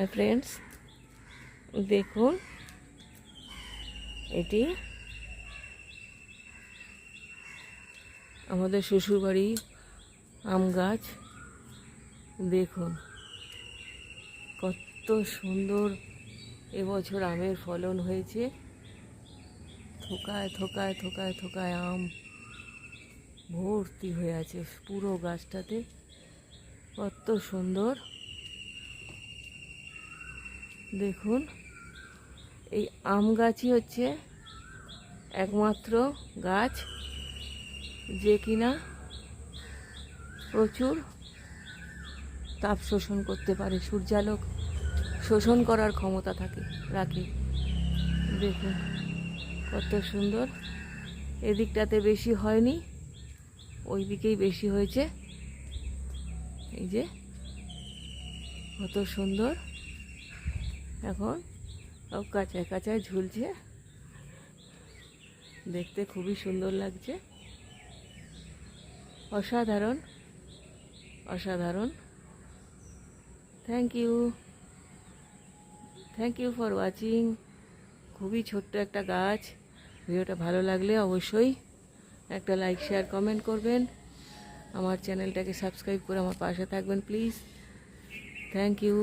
Hi friends দেখুন, এটি আমাদের শ্বশুরবাড়ি আম গাছ। দেখুন, কত সুন্দর এবছর আমের ফলন হয়েছে। থোকায় থোকায় থোকায় থোকায় আম ভর্তি হয়ে আছে পুরো গাছটাতে। কত সুন্দর। দেখুন, এই আম গাছই হচ্ছে একমাত্র গাছ যে কিনা প্রচুর তাপ শোষণ করতে পারে, সূর্যালোক শোষণ করার ক্ষমতা থাকে, রাখে। দেখুন, কত সুন্দর। এদিকটাতে বেশি হয়নি ওই দিকেই বেশি হয়েছে। এই যে, কত সুন্দর। এখন সব কাঁচায় কাঁচায় ঝুলছে। দেখতে খুবই সুন্দর লাগছে। অসাধারণ অসাধারণ। Thank you thank you for watching খুবই ছোট্ট একটা গাছ। ভিডিওটা ভালো লাগলে অবশ্যই একটা লাইক শেয়ার কমেন্ট করবেন। আমার চ্যানেলটাকে সাবস্ক্রাইব করে আমার পাশে থাকবেন প্লিজ থ্যাংক ইউ